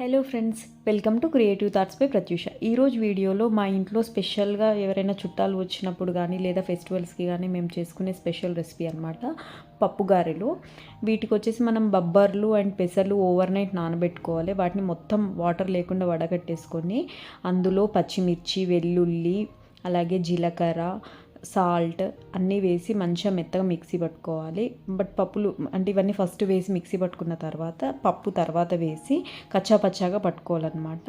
Hello friends welcome to creative thoughts by Pratyusha ఈరోజు video మా ఇంట్లో స్పెషల్గా ఎవరైనా చుట్టాలు వచ్చినప్పుడు కానీ లేదా ఫెస్టివల్స్కి కానీ మేము చేసుకునే స్పెషల్ రెసిపీ అనమాట పప్పు గారెలు. వీటికి వచ్చేసి మనం బబ్బర్లు అండ్ పెసర్లు ఓవర్ నైట్ నానబెట్టుకోవాలి. వాటిని మొత్తం వాటర్ లేకుండా వడగట్టేసుకొని అందులో పచ్చిమిర్చి వెల్లుల్లి అలాగే జీలకర్ర సాల్ట్ అన్నీ వేసి మంచిగా మెత్తగా మిక్సీ పట్టుకోవాలి. బట్ పప్పులు అంటే ఇవన్నీ ఫస్ట్ వేసి మిక్సీ పట్టుకున్న తర్వాత పప్పు తర్వాత వేసి కచ్చా పచ్చాగా పట్టుకోవాలన్నమాట.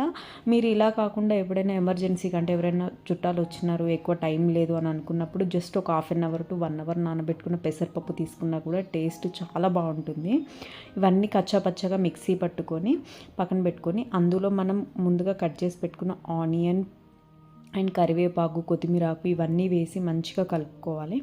మీరు ఇలా కాకుండా ఎప్పుడైనా ఎమర్జెన్సీ కంటే ఎవరైనా చుట్టాలు వచ్చినారు ఎక్కువ టైం లేదు అని అనుకున్నప్పుడు జస్ట్ ఒక half an hour to one hour నానబెట్టుకున్న పెసరపప్పు తీసుకున్నా కూడా టేస్ట్ చాలా బాగుంటుంది. ఇవన్నీ కచ్చా పచ్చగా మిక్సీ పట్టుకొని పక్కన పెట్టుకొని అందులో మనం ముందుగా కట్ చేసి పెట్టుకున్న ఆనియన్ అండ్ కరివేపాకు కొత్తిమీరాకు ఇవన్నీ వేసి మంచిగా కలుపుకోవాలి.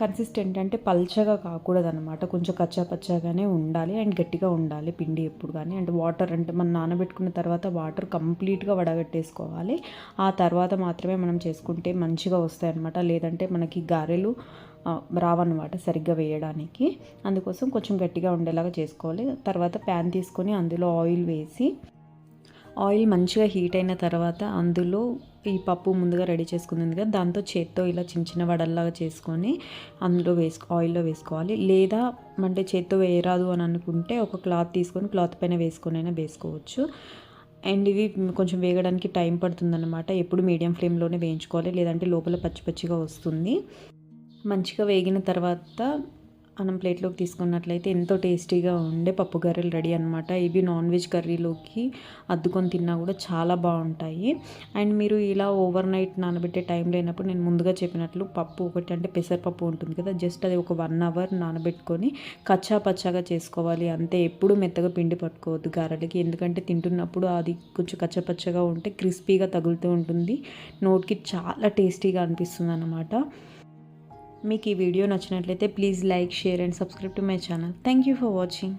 కన్సిస్టెంట్ అంటే పల్చగా కాకూడదు అనమాట కొంచెం కచ్చా పచ్చాగానే ఉండాలి అండ్ గట్టిగా ఉండాలి పిండి ఎప్పుడు కానీ. అండ్ వాటర్ అంటే మనం నానబెట్టుకున్న తర్వాత వాటర్ కంప్లీట్గా వడగట్టేసుకోవాలి. ఆ తర్వాత మాత్రమే మనం చేసుకుంటే మంచిగా వస్తాయి అనమాట లేదంటే మనకి గారెలు రావన్నమాట సరిగ్గా వేయడానికి. అందుకోసం కొంచెం గట్టిగా ఉండేలాగా చేసుకోవాలి. తర్వాత ప్యాన్ తీసుకొని అందులో ఆయిల్ వేసి ఆయిల్ మంచిగా హీట్ అయిన తర్వాత అందులో ఈ పప్పు ముందుగా రెడీ చేసుకుంది కదా దాంతో చేత్తో ఇలా చిన్న చిన్న వడల్లాగా చేసుకొని అందులో వేసుకో ఆయిల్లో వేసుకోవాలి. లేదా అంటే చేత్తో వేయరాదు అని అనుకుంటే ఒక క్లాత్ తీసుకొని క్లాత్ పైన వేసుకొని అయినా వేసుకోవచ్చు. అండ్ ఇవి కొంచెం వేగడానికి టైం పడుతుందన్నమాట. ఎప్పుడు మీడియం ఫ్లేమ్లోనే వేయించుకోవాలి లేదంటే లోపల పచ్చి పచ్చిగా వస్తుంది. మంచిగా వేగిన తర్వాత మనం ప్లేట్లోకి తీసుకున్నట్లయితే ఎంతో టేస్టీగా ఉండే పప్పు గర్రెలు రెడీ అనమాట ఇవి నాన్ వెజ్ కర్రీలోకి అద్దుకొని తిన్నా కూడా చాలా బాగుంటాయి. అండ్ మీరు ఇలా ఓవర్ నైట్ నానబెట్టే టైం లేనప్పుడు నేను ముందుగా చెప్పినట్లు పప్పు ఒకటి అంటే పెసరపప్పు ఉంటుంది కదా జస్ట్ అది ఒక వన్ అవర్ నానబెట్టుకొని కచ్చా పచ్చాగా చేసుకోవాలి. అంతే ఎప్పుడు మెత్తగా పిండి పట్టుకోవద్దు గారెలకి. ఎందుకంటే తింటున్నప్పుడు అది కొంచెం కచ్చా పచ్చగా ఉంటే క్రిస్పీగా తగులుతూ ఉంటుంది. నోట్కి చాలా టేస్టీగా అనిపిస్తుంది అనమాట మీకు ఈ వీడియో నచ్చినట్లయితే please like share and subscribe to my channel. Thank you for watching